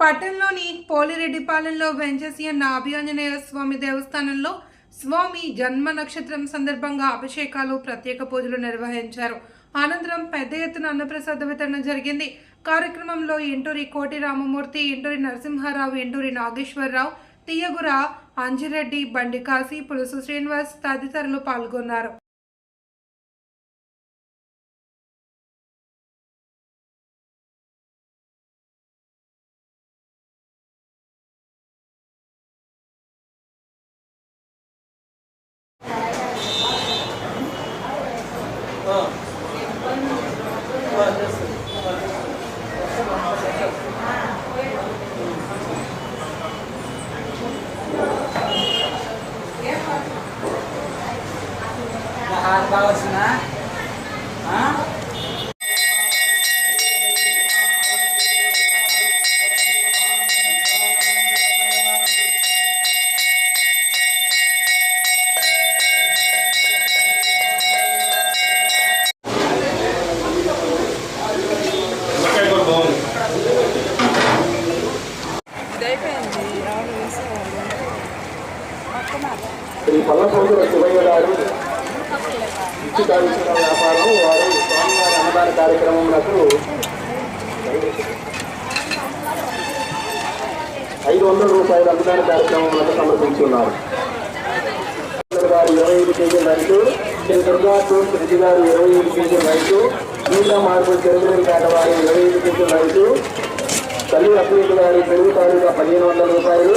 పట్టణంలోని పోలిరెడ్డిపాలెంలో వెంచేసి ఉన్న అభియాంజనేయ స్వామి దేవస్థానంలో స్వామి జన్మ నక్షత్రం సందర్భంగా అభిషేకాలు ప్రత్యేక పూజలు నిర్వహించారు. అనంతరం పెద్ద ఎత్తున అన్నప్రసాద వితరణ జరిగింది. కార్యక్రమంలో ఇంటూరి కోటి రామమూర్తి ఇంటూరి నరసింహారావు ఇంటూరి నాగేశ్వరరావు తీయగుర అంజిరెడ్డి బండి కాశీ పులుసు శ్రీనివాస్ తదితరులు పాల్గొన్నారు. హార్ బాగా వచ్చిందా శ్రీ పల్లపూరుల శివయ్య గారు ఇచ్చి కాల్చిన వ్యాపారం వారు స్వామివారి అన్నదాన కార్యక్రమములకు ఐదు వందల రూపాయల అన్నదాన కార్యక్రమములకు సమర్పించున్నారు. గారు ఇరవై ఐదు కేజీల రైతు శ్రీ దుర్గాపు శ్రీ గారు ఇరవై ఐదు కేజీల రైతు నీళ్ళ మార్పు చెరువుల పేట వారు ఇరవై ఐదు కేజీల రైతు తల్లి అభివృద్ధి గారి పెరుగు తాలూకా పదిహేను వందల రూపాయలు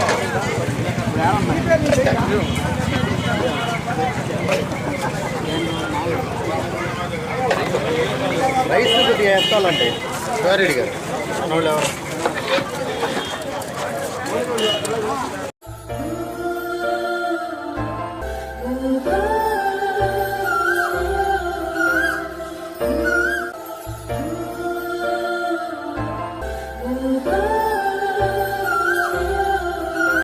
రైస్ కొద్దిగా ఎత్తాలండి సారీడి గారు. Oh